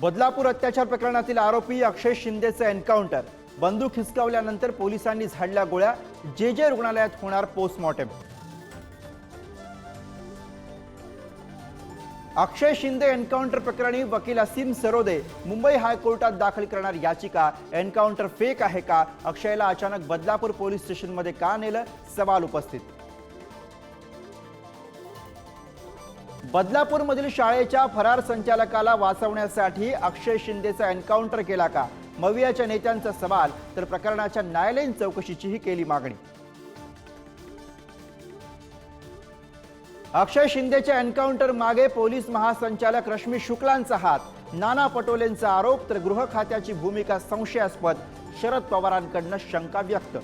बदलापूर अत्याचार प्रकरणातील आरोपी अक्षय शिंदेचं एन्काउंटर. बंदूक हिसकावल्यानंतर पोलिसांनी झाडल्या गोळ्या. जे जे रुग्णालयात होणार पोस्टमॉर्टम अक्षय शिंदे एन्काउंटर प्रकरणी वकील असीम सरोदे मुंबई हायकोर्टात दाखल करणार याचिका. एन्काउंटर फेक आहे का? अक्षयला अचानक बदलापूर पोलीस स्टेशनमध्ये का नेलं? सवाल उपस्थित. बदलापूरमधील शाळेच्या फरार संचालकाला वाचवण्यासाठी अक्षय शिंदेचा एन्काउंटर केला का? मवियाच्या नेत्यांचा सवाल तर प्रकरणाच्या न्यायालयीन चौकशीचीही केली मागणी. अक्षय शिंदेच्या एन्काउंटर मागे पोलीस महासंचालक रश्मी शुक्लांचा हात. नाना पटोलेंचा आरोप तर गृह खात्याची भूमिका संशयास्पद शरद पवारांकडनं शंका व्यक्त.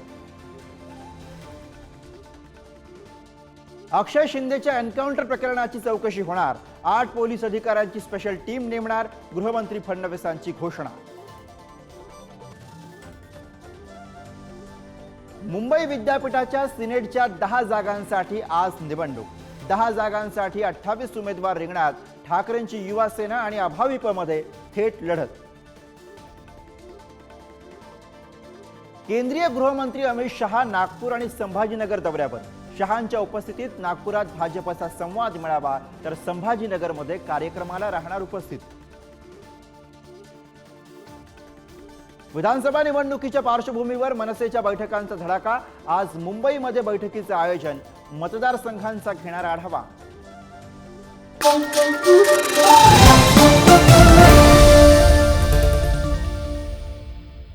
अक्षय शिंदेच्या एन्काउंटर प्रकरणाची चौकशी होणार. आठ पोलीस अधिकाऱ्यांची स्पेशल टीम नेमणार गृहमंत्री फडणवीसांची घोषणा. मुंबई विद्यापीठाच्या सिनेटच्या दहा जागांसाठी आज निवडणूक. दहा जागांसाठी अठ्ठावीस उमेदवार रिंगणात ठाकरेंची युवा सेना आणि अभाविपमध्ये थेट लढत. केंद्रीय गृहमंत्री अमित शहा नागपूर आणि संभाजीनगर दौऱ्यावर. शहांच्या उपस्थितीत नागपुरात भाजपचा संवाद मिळावा तर संभाजीनगरमध्ये कार्यक्रमाला राहणार उपस्थित. विधानसभा निवडणुकीच्या पार्श्वभूमीवर मनसेच्या बैठकांचा धडाका आज मुंबईमध्ये बैठकीचं आयोजन मतदारसंघांचा घेणार आढावा.